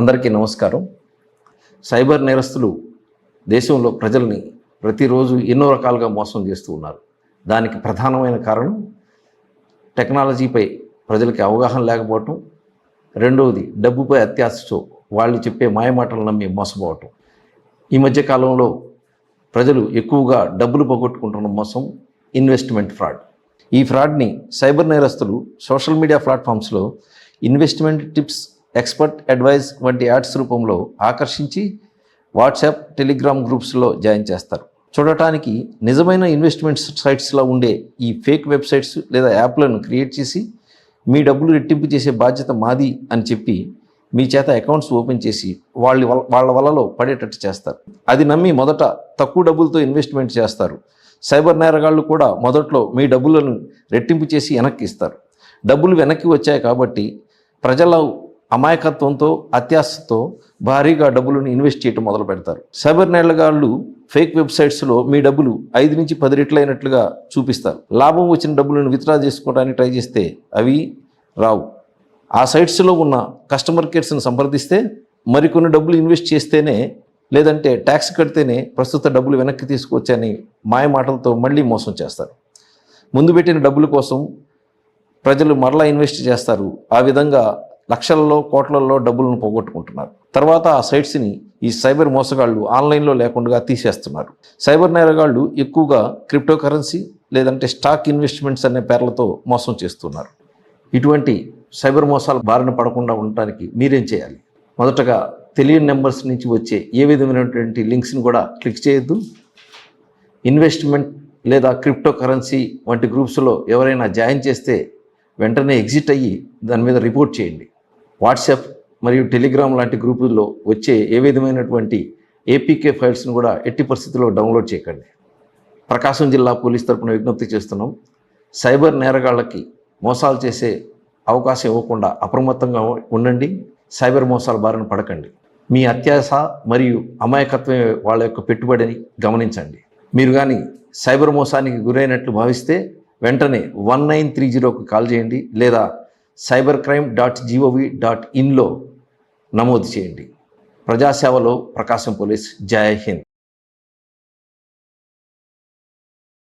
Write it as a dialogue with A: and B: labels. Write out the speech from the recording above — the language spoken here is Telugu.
A: అందరికీ నమస్కారం. సైబర్ నేరస్తులు దేశంలో ప్రజల్ని ప్రతిరోజు ఎన్నో రకాలుగా మోసం చేస్తూ ఉన్నారు. దానికి ప్రధానమైన కారణం టెక్నాలజీపై ప్రజలకి అవగాహన లేకపోవటం. రెండవది డబ్బుపై అత్యాశతో వాళ్ళు చెప్పే మాయమాటలు నమ్మి మోసపోవటం. ఈ మధ్య కాలంలో ప్రజలు ఎక్కువగా డబ్బులు పోగొట్టుకుంటున్న మోసం ఇన్వెస్ట్మెంట్ ఫ్రాడ్. ఈ ఫ్రాడ్ని సైబర్ నేరస్తులు సోషల్ మీడియా ప్లాట్ఫామ్స్లో ఇన్వెస్ట్మెంట్ టిప్స్ ఎక్స్పర్ట్ అడ్వైజ్ వంటి యాడ్స్ రూపంలో ఆకర్షించి వాట్సాప్ టెలిగ్రామ్ గ్రూప్స్లో జాయిన్ చేస్తారు. చూడటానికి నిజమైన ఇన్వెస్ట్మెంట్ సైట్స్లో ఉండే ఈ ఫేక్ వెబ్సైట్స్ లేదా యాప్లను క్రియేట్ చేసి మీ డబ్బులు రెట్టింపు చేసే బాధ్యత మాది అని చెప్పి మీ చేత అకౌంట్స్ ఓపెన్ చేసి వాళ్ళ వల- వాళ్ళ వలలో పడేటట్టు చేస్తారు. అది నమ్మి మొదట తక్కువ డబ్బులతో ఇన్వెస్ట్మెంట్ చేస్తారు. సైబర్ నేరగాళ్ళు కూడా మొదట్లో మీ డబ్బులను రెట్టింపు చేసి వెనక్కి ఇస్తారు. డబ్బులు వెనక్కి వచ్చాయి కాబట్టి ప్రజల అమాయకత్వంతో అత్యాశతో భారీగా డబ్బులను ఇన్వెస్ట్ చేయడం మొదలు పెడతారు. సైబర్ నేళ్ళగాళ్ళు ఫేక్ వెబ్సైట్స్లో మీ డబ్బులు ఐదు నుంచి పది రెట్లు అయినట్లుగా చూపిస్తారు. లాభం వచ్చిన డబ్బులను విత్డ్రా చేసుకోవడానికి ట్రై చేస్తే అవి రావు. ఆ సైట్స్లో ఉన్న కస్టమర్ కేర్స్ని సంప్రదిస్తే మరికొన్ని డబ్బులు ఇన్వెస్ట్ చేస్తేనే లేదంటే ట్యాక్స్ కడితేనే ప్రస్తుత డబ్బులు వెనక్కి తీసుకొచ్చని మాయ మాటలతో మళ్ళీ మోసం చేస్తారు. ముందు పెట్టిన డబ్బుల కోసం ప్రజలు మరలా ఇన్వెస్ట్ చేస్తారు. ఆ విధంగా లక్షలలో కోట్లలో డబ్బులను పోగొట్టుకుంటున్నారు. తర్వాత ఆ సైట్స్ని ఈ సైబర్ మోసగాళ్ళు ఆన్లైన్లో లేకుండా తీసేస్తున్నారు. సైబర్ నేరగాళ్ళు ఎక్కువగా క్రిప్టో కరెన్సీ లేదంటే స్టాక్ ఇన్వెస్ట్మెంట్స్ అనే పేర్లతో మోసం చేస్తున్నారు. ఇటువంటి సైబర్ మోసాలు బారిన పడకుండా ఉండటానికి మీరేం చేయాలి? మొదటగా తెలియని నెంబర్స్ నుంచి వచ్చే ఏ విధమైనటువంటి లింక్స్ని కూడా క్లిక్ చేయొద్దు. ఇన్వెస్ట్మెంట్ లేదా క్రిప్టో కరెన్సీ వంటి గ్రూప్స్లో ఎవరైనా జాయిన్ చేస్తే వెంటనే ఎగ్జిట్ అయ్యి దాని మీద రిపోర్ట్ చేయండి. వాట్సాప్ మరియు టెలిగ్రామ్ లాంటి గ్రూపుల్లో వచ్చే ఏ విధమైనటువంటి ఏపీకే ఫైల్స్ను కూడా ఎట్టి పరిస్థితుల్లో డౌన్లోడ్ చేయకండి. ప్రకాశం జిల్లా పోలీస్ తరపున విజ్ఞప్తి చేస్తున్నాం. సైబర్ నేరగాళ్ళకి మోసాలు చేసే అవకాశం ఇవ్వకుండా అప్రమత్తంగా ఉండండి. సైబర్ మోసాల బారిన పడకండి. మీ అత్యాశ మరియు అమాయకత్వం వాళ్ళ యొక్క పెట్టుబడిని గమనించండి. మీరు కానీ సైబర్ మోసానికి గురైనట్లు భావిస్తే వెంటనే వన్ నైన్ త్రీ జీరోకి కాల్ చేయండి లేదా cyber crime dot G O V dot ఇన్లో నమోదు చేయండి. ప్రజాసేవలో ప్రకాశం పోలీస్ జై హింద్.